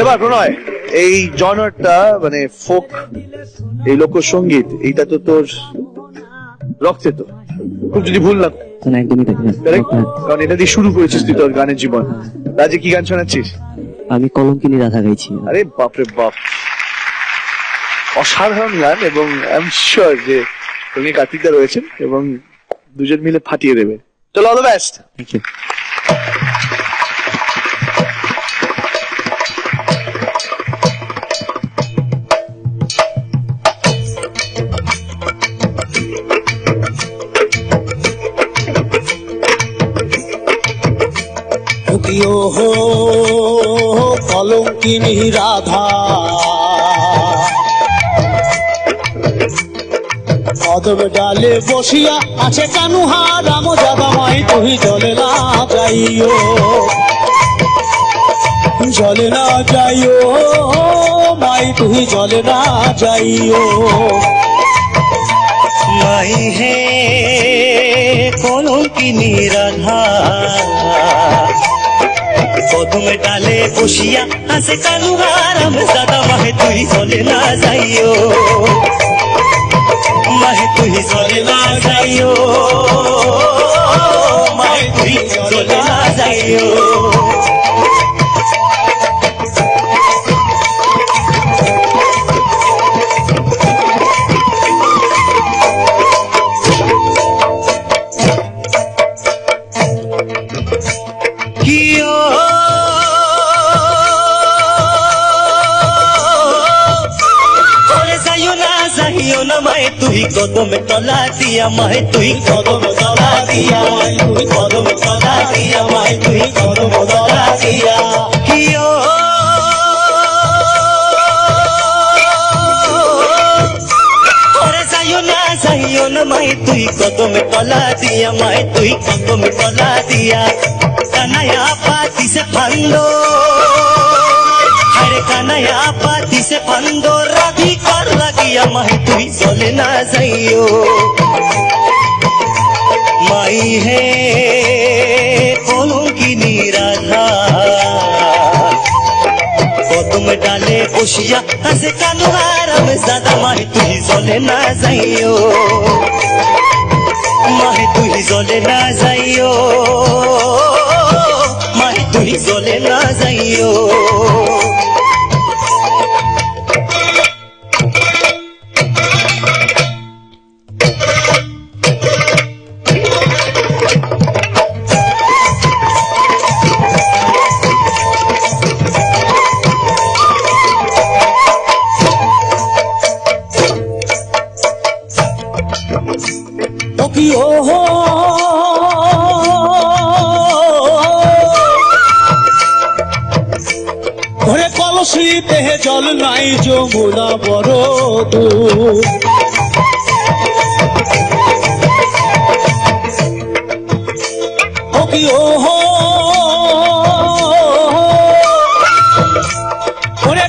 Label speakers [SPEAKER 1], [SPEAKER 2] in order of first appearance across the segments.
[SPEAKER 1] এবার প্রণয় এই জনারটা মানে ফোক এই লোকসঙ্গীত এইটা তো তোর রক্তে তো। খুব যদি ভুল না
[SPEAKER 2] একদমই তাই।
[SPEAKER 1] কারণ এটা দিয়ে শুরু করেছিস তুই তোর গানের জীবন। রাজে কি গান শোনাচ্ছিস?
[SPEAKER 2] আমি কলঙ্কিনী রাধা গাইছি।
[SPEAKER 1] আরে বাপরে বাপ। অসাধারণ গান এবং আই এম শিওর যে তুমি কার্তিকদা রয়েছেন এবং দুজন মিলে ফাটিয়ে দেবে চলো all the best
[SPEAKER 2] thank you
[SPEAKER 3] ও হো, কলঙ্কিনী রাধা। কদম ডালে বসিয়া আছে কানুহা, রাম জাদামাই তুই জলে না যাইও। জলে না যাইও, মাই তুই জলে না যাইও।
[SPEAKER 4] মাই হে কলঙ্কিনী রাধা। বসিয়া হাসে কানু আরাম দাদা মাহে তুই চলে না যাইও মাহে তুই চলে না যাইও মাহে তুই চলে না যাইও कहियो न मैं तू ही कदम तला दिया मैं तू ही कदम तला दिया। मैं तू ही कदम तला दिया मैं तू ही कदम तला दिया कियो न मैं तू ही कदम तला दिया। मैं तू ही कदम तला दिया कन्हैया पाती से फंदो रे कन्हैया पाती से फंदो रवि कर लगिया मही तु चले ना जाइयो। माई है डाले ओशिया से कनुहारम ज़्यादा माही तू चले ना जाइयो। माही तू जले ना जाइयो। माही
[SPEAKER 3] तु चले ना जाइयो। ঘরে কলসিতে জল নাই যমুনা বড়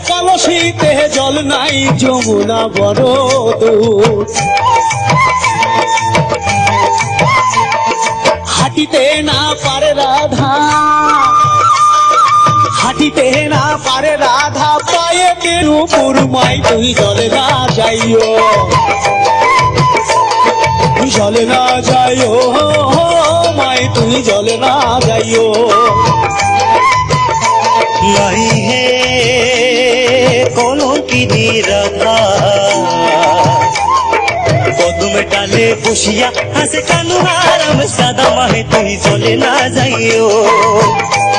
[SPEAKER 3] কলসিতে জল নাই যমুনা বড় দূর হাঁটিতে না পারে রাধা পায়ে পেরু পুরমাই তুই জলে না যাইও তুই জলে না যাইও মাই তুই জলে না যাইও
[SPEAKER 4] নাই হে কলঙ্কিনী রাধা কদম ডালে বসিয়া হাসে কানু আরাম সাদা মাহে তুই চলে না যাইও মাহে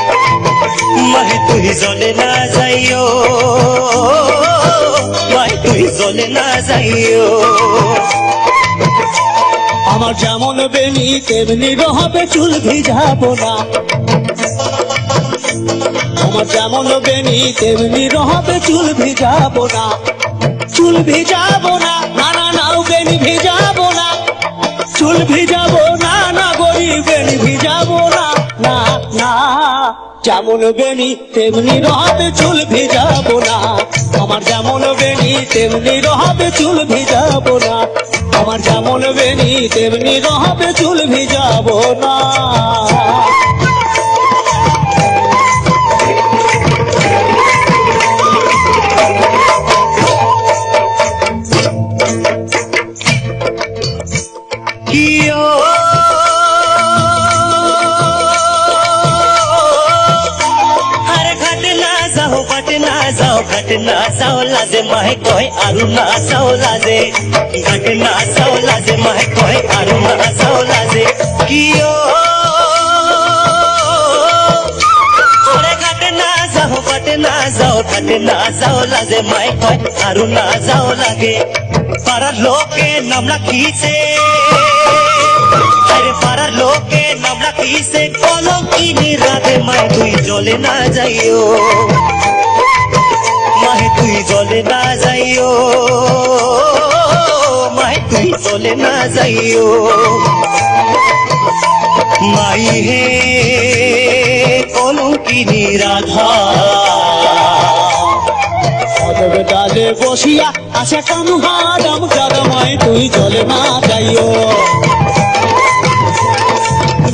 [SPEAKER 4] তুই চলে না যাইও। মাহে তুই চলে না যাইও।
[SPEAKER 3] আমার যেমন বেনি, তেমনি রহবে চুল ভিজাবো না। আমার যেমন বেনি, তেমনি রহবে চুল ভিজাবো না। চুল ভিজাবো না না না নাও বেনি ভিজাবো না। চুল ভিজাবো না না, গরিব বেনি ভিজাবো না। যেমন বেনি তেমনি রহাবে চুল ভিজাবো না। আমার যেমন বেনি তেমনি রহাবে চুল ভিজাবো না। আমার যেমন বেনি তেমনি রহাবে চুল ভিজাবো না।
[SPEAKER 4] বাটে না যাও ঘাটে না যাও লাজে মাহে কয় আরু না যাও লাজে ঘাটে না যাও লাজে মাহে কয় আরু না যাও লাজে ঘাটে না যাও ঘাটে না যাও লাজে মাহে কয় আরু না যাও লাগে পাড়ার লোকে নাম রাখিছে আরে পাড়ার লোকে নাম রাখিছে কলঙ্কিনী রাধে মায় তুই জলে না যাইও মাহে তুই জলে না যাইও, মাহে তুই জলে না যাইও। মাই হে কলঙ্কিনী রাধা।
[SPEAKER 3] অদব ডালে বসিয়া আসে কানুহা ডাম জাগামাই তুই চলে না যাইও।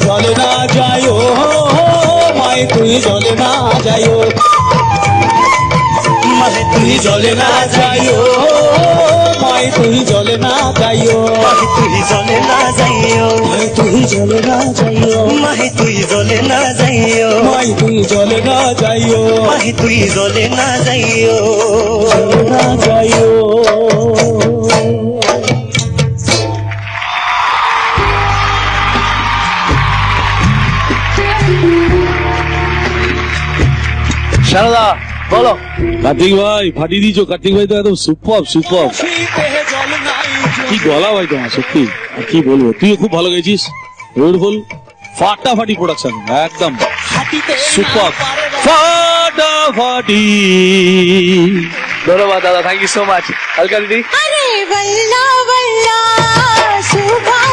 [SPEAKER 3] জলে না যাইও মাই তুই জলে না যাইও।
[SPEAKER 4] মাহে তুই
[SPEAKER 3] জলে না যাইও মাই তুই জলে না যাইও।
[SPEAKER 4] মাহে তুই জলে না যাইও
[SPEAKER 3] মাই তুই জলে না যাইও।
[SPEAKER 4] মাহে তুই জলে না যাইও।
[SPEAKER 3] মাই তুই জলে না যাইও।
[SPEAKER 4] মাহে তুই জলে না যাইও।
[SPEAKER 3] জলে না যাইও।
[SPEAKER 1] সারদা বলো।
[SPEAKER 5] কার্তিক ভাই ফাটি দিয়েছ। কার্তিক ভাই তো একদম সুপার সুপার কি গলা ভাই তোমার সত্যি? আর কি বলব? তুই খুব ভালো গেছিস বিউটিফুল ফাটাফাটি প্রোডাকশন একদম। সুপার ফাটাফাটি।
[SPEAKER 1] ধন্যবাদ দাদা। Thank you so much Alka দিদি।
[SPEAKER 6] আরে বল্লা বল্লা সুভা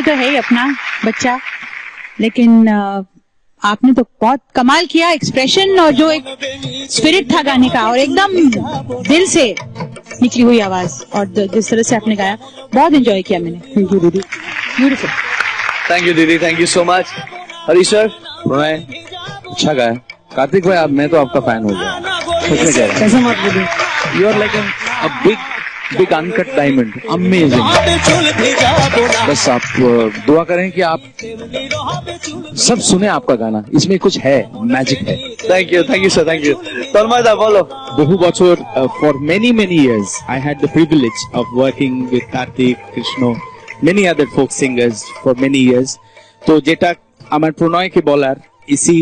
[SPEAKER 7] प्रणय तो है ही अपना बच्चा। लेकिन आपने तो बहुत कमाल किया एक्सप्रेशन और जो एक स्पिरिट था गाने का और एकदम दिल से निकली हुई आवाज़ और जिस तरह से आपने गाया। बहुत एंजॉय किया मैंने। थैंक यू दीदी। ब्यूटीफुल
[SPEAKER 1] थैंक यू दीदी। Thank you so much Harish sir
[SPEAKER 5] Pranay अच्छा गाया। कार्तिक भाई आप मैं तो आपका फ़ैन हो गया। सच में कह रहा
[SPEAKER 7] कैसे मत बोलिए
[SPEAKER 5] हूँ you are like a big big uncut diamond amazing
[SPEAKER 3] हाथ चुल भिजा बोना
[SPEAKER 5] बस आप अ, दुआ करें कि आप सब सुने आपका गाना इसमें कुछ है मैजिक है
[SPEAKER 1] thank you thank you sir thank you তন্ময়দা বলো
[SPEAKER 5] বহু বছর for many many years I had the privilege of working with Kartik Krishna many other folk singers for many years তো যেটা আমার প্রণয়কে বলার इसी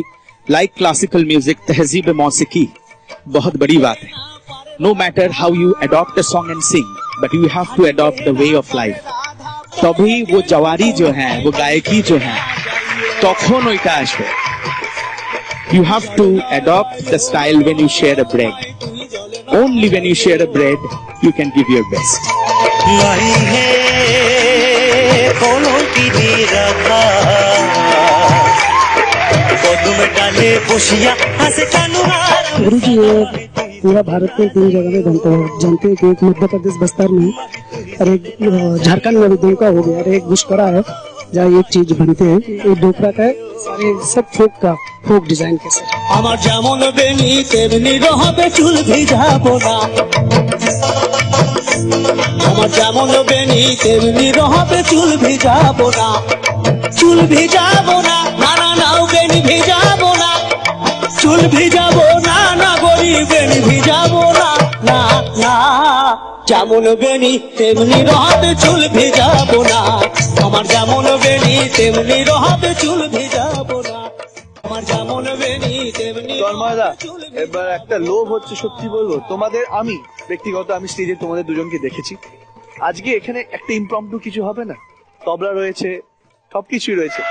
[SPEAKER 5] लाइक क्लासिकल म्यूजिक तहजीब मौसीकी बहुत बड़ी बात है No matter how you adopt a song and sing but you have to adopt the way of life তবেই वो जवारी जो है वो गायकी जो है তখন ওইটা আসবে You have to adopt the style when you share a bread. Only when you share a bread, you can give your best.
[SPEAKER 4] নাই হে কলঙ্কিনী রাধা কদম ডালে বসিয়া হাসে কানুহার
[SPEAKER 8] गुरु जी ये पूरा भारत में तीन जगह में बनता है जानते हैं कि एक मध्य प्रदेश बस्तर में और एक अ, झारखंड में भी दुमका हो गया और एक बुशकरा है जहाँ ये चीज बनते हैं ये डोकरा का है, सारे सब फोक का फोक डिजाइन के साथ
[SPEAKER 3] আমার যেমন বেনি তেমনি রহবে চুল ভিজাবো না আমার যেমন বেনি তেমনি রহবে চুল ভিজাবো না চুল ভিজাবো না না না নাও বেনি ভিজাবো না চুল ভিজাবো না না গরিব বেনি ভিজাবো না না না। যেমন বেনি তেমনি রহবে চুল ভিজাবো না। আমার যেমন বেনি তেমনি রহবে চুল ভিজাবো না। আমার যেমন বেনি তেমনি
[SPEAKER 1] তন্ময়দা এবার একটা লোভ হচ্ছে সত্যি বলব। তোমাদের আমি ব্যক্তিগত আমি স্টেজে তোমাদের দুজনকে দেখেছি। আজকে এখানে একটা ইমপ্রম্পটু কিছু হবে না। তবলা রয়েছে সবকিছুই রয়েছে।